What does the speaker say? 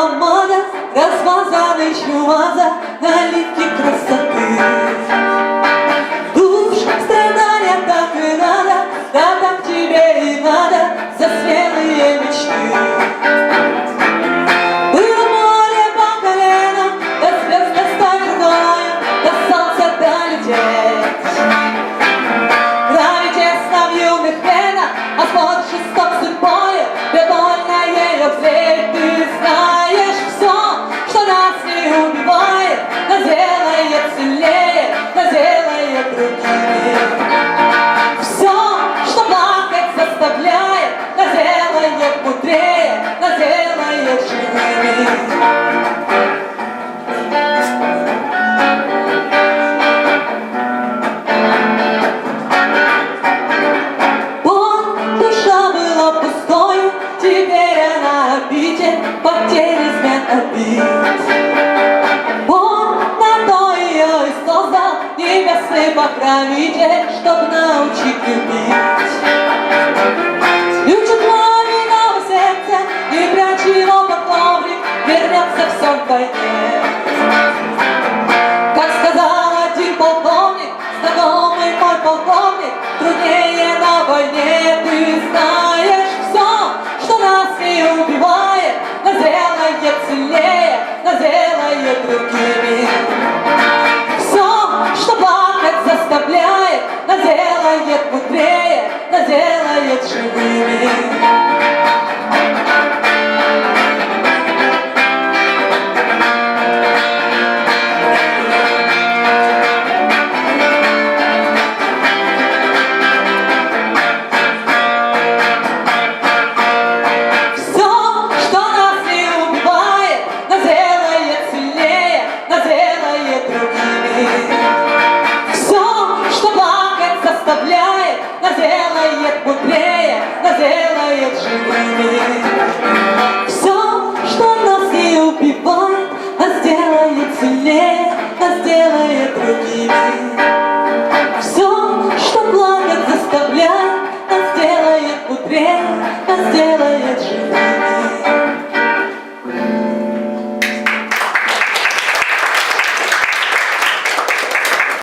помада, размазанный чумаза, налитки красоты. обиде, потери взгляд обид. Бог на то ее и создал небесный покровитель, чтоб научить любить. Ключит лови на сердце и прячь его под коврик, вернется все в войне. делает мудрее, наделает живыми. quero que me